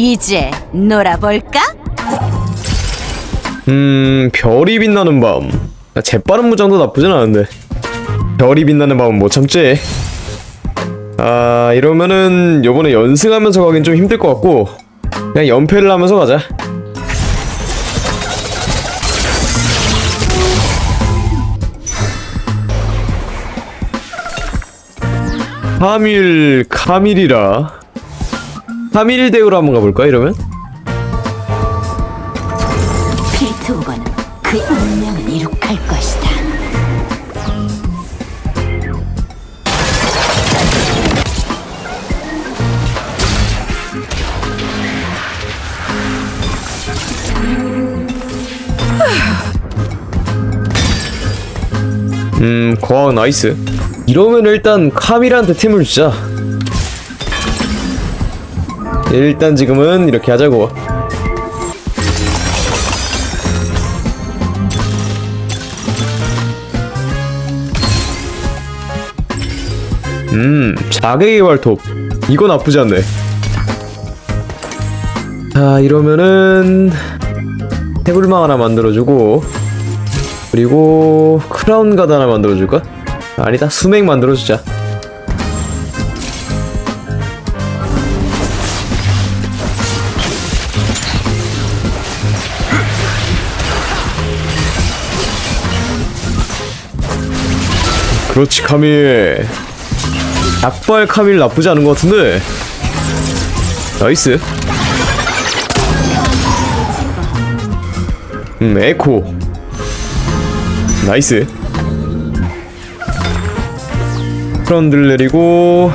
이제 놀아볼까? 음 별이 빛나는 밤. 야, 재빠른 무장도 나쁘진 않은데. 별이 빛나는 밤은 못 참지. 아 이러면은 요번에 연승하면서 가긴 좀 힘들 것 같고 그냥 연패를 하면서 가자. 카밀 카밀이라 카밀 대우로 한번 가볼까 이러면? 필트오거는 그 운명을 이룩할 것이다. 음, 과학 나이스. 이러면 일단 카밀한테 템을 주자. 일단 지금은 이렇게 하자고. 음, 자객의 발톱. 이거 나쁘지 않네. 자, 이러면은 해불망 하나 만들어주고 그리고 크라운 가드 하나 만들어줄까? 아니다 수맥 만들어주자 그렇지 카밀. 약발 카밀 나쁘지 않은 것 같은데. 나이스. 음 에코. 나이스. 프런들 내리고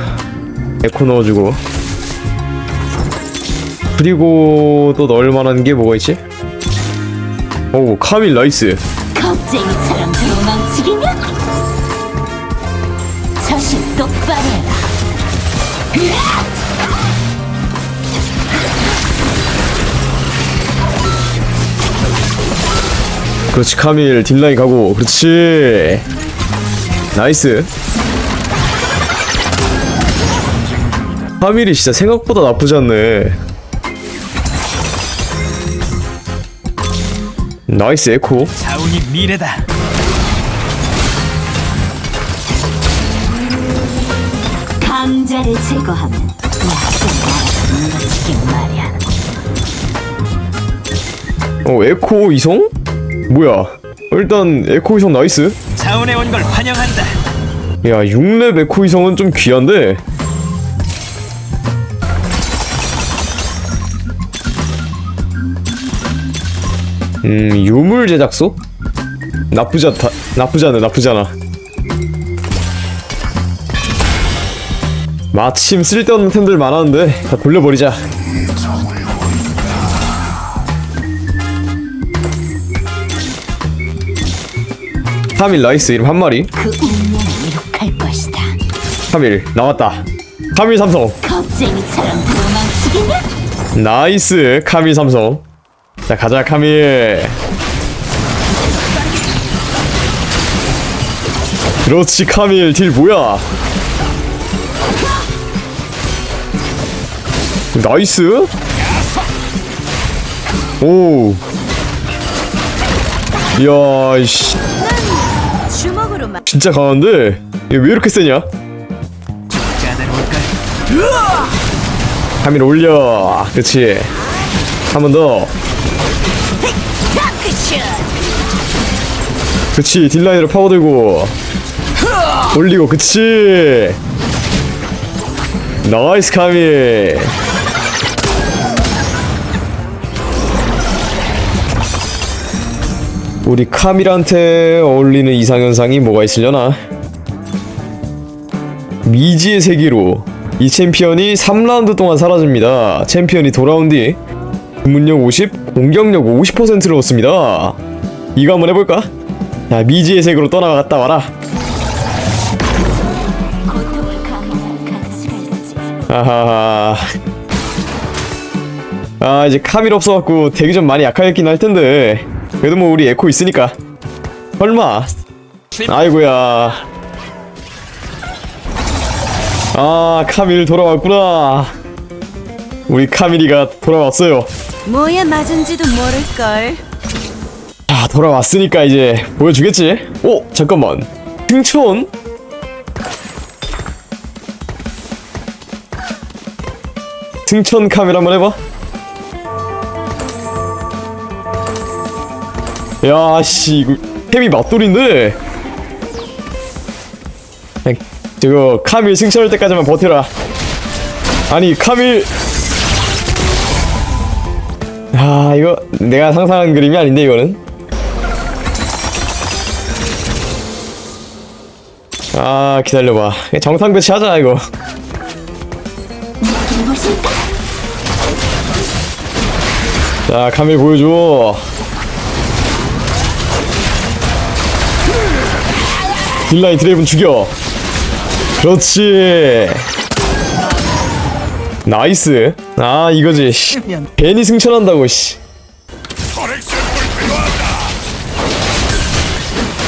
에코 넣어주고. 그리고 또 넣을 만한 게 뭐가 있지? 오 카밀 나이스. 겁쟁이처럼 도망치기냐? 똑바로 해라. 그렇지 카밀. 딜라인 가고. 그렇지. 나이스. 카밀이 진짜 생각보다 나쁘지 않네. 나이스 에코. 자운이 미래다. 강자를 제거하면 알아서 무너지긴 마련. 어 에코 이성? 뭐야 일단 에코 이성 나이스 자운에 온걸 환영한다. 야 6렙 에코 이성은 좀 귀한데 음 유물 제작소? 나쁘지 않다 나쁘지 않아 나쁘지 않아 마침 쓸데없는 템들 많았는데 다 돌려버리자. 카밀 나이스 이름 한 마리. 그 운명을 이룩할 것이다. 카밀 나왔다. 카밀 삼성. 겁쟁이처럼? 나이스 카밀 삼성. 자 가자 카밀. 그렇지 카밀. 딜 뭐야 나이스. 오. 이야 막 진짜 강한데? 얘왜 이렇게 세냐? 카밀 올려. 그렇지 한 번더! 그치. 딜라인으로 파고들고 올리고 그치. 나이스 카밀 우리 카밀한테 어울리는 이상현상이 뭐가 있으려나? 미지의 세계로 이 챔피언이 3라운드 동안 사라집니다. 챔피언이 돌아온 뒤 주문력 50, 공격력 50%를 얻습니다. 이거 한번 해볼까? 자 미지의 세계로 떠나갔다 와라. 아하하. 아 이제 카밀 없어갖고 대기 좀 많이 약하겠긴 할 텐데 그래도 뭐 우리 에코 있으니까. 설마? 아이고야. 아 카밀 돌아왔구나. 우리 카미리가 돌아왔어요. 뭐에 맞은지도 모를걸. 자 돌아왔으니까 이제 보여주겠지? 오 잠깐만. 승천 승천 카메라 한번 해봐 야씨 이거 템이 맞돌인데? 저거 카밀 승천할 때까지만 버텨라. 아니 카밀. 아 이거 내가 상상한 그림이 아닌데 이거는? 아 기다려봐. 정상 배치하자 이거? 자 카밀 보여줘 딜라인 드레이븐 죽여. 그렇지. 나이스. 아 이거지. 씨. 괜히 승천한다고 씨.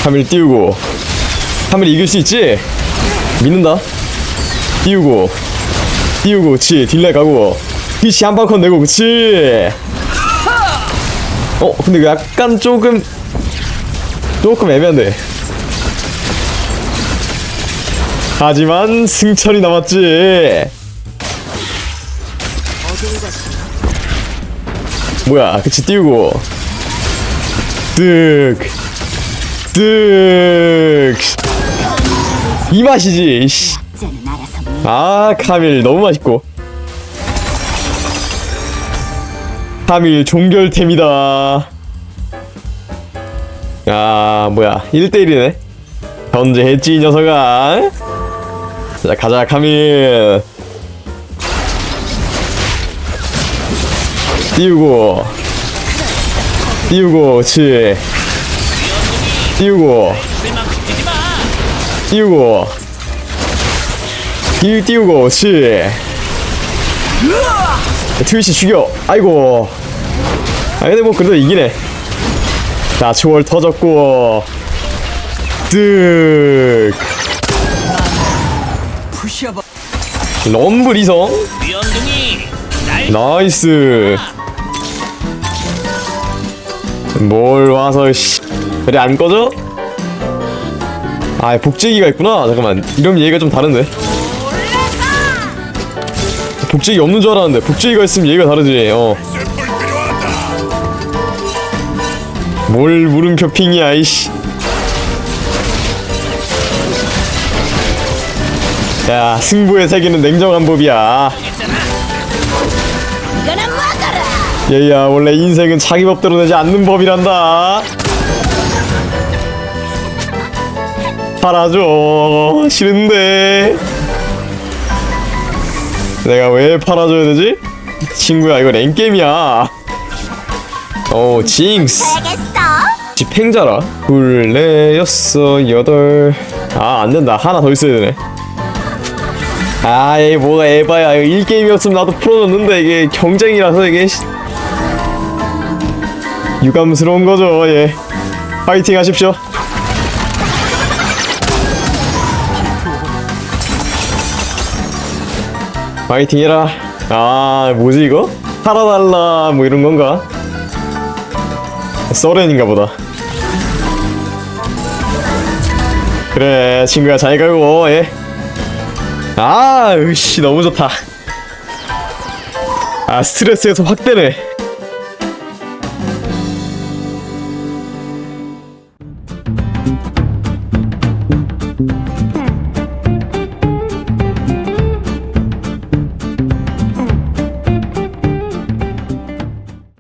카밀 띄우고. 카밀 이길 수 있지? 믿는다. 띄우고. 띄우고 그치. 딜라인 가고. 피시 한방 컷 내고 그치? 어 근데 약간 조금 조금 애매한데 하지만 승천이 남았지. 뭐야 그치 띄우고. 맛이지 이씨. 쟤는 알아서 뭐아 카밀 너무 맛있고. 카밀 종결템이다. 아 뭐야 1대1이네. 견제했지 이 녀석아 자 가자 카밀. 띄우고. 띄우고 그치. 띄우고. 띄우고. 띄우 띄우고 그치. 트위치 죽여. 아이고. 아 근데 뭐 그래도 이기네. 자 초월 터졌고. 득. 부셔버. 럼블 이성. 날 나이스. 뭘 와서 씨. 그래 안 꺼져? 아 복제기가 있구나. 잠깐만. 이러면 얘가 좀 다른데. 복제기 없는 줄 알았는데 복제기가 있으면 얘가 다르지. 어. 뭘 물음표 핑이야 이씨 야 승부의 세계는 냉정한 법이야. 얘야 원래 인생은 자기 법대로 되지 않는 법이란다. 팔아줘. 싫은데. 내가 왜 팔아줘야 되지? 친구야 이거 랭게임이야. 오 징스. 알겠어. 집행자라? 여섯, 여덟. 아 안된다. 하나 더 있어야 되네 아이 뭐가 에바야 이거 1게임이었으면 나도 풀어줬는데 이게 경쟁이라서 이게 씨- 유감스러운 거죠 예 파이팅 하십시오 파이팅 해라 아 뭐지 이거? 살아달라 뭐 이런 건가? 서렌인가 보다 그래 친구야 잘 가고 예. 아 으씨 너무 좋다. 아 스트레스에서 확 되네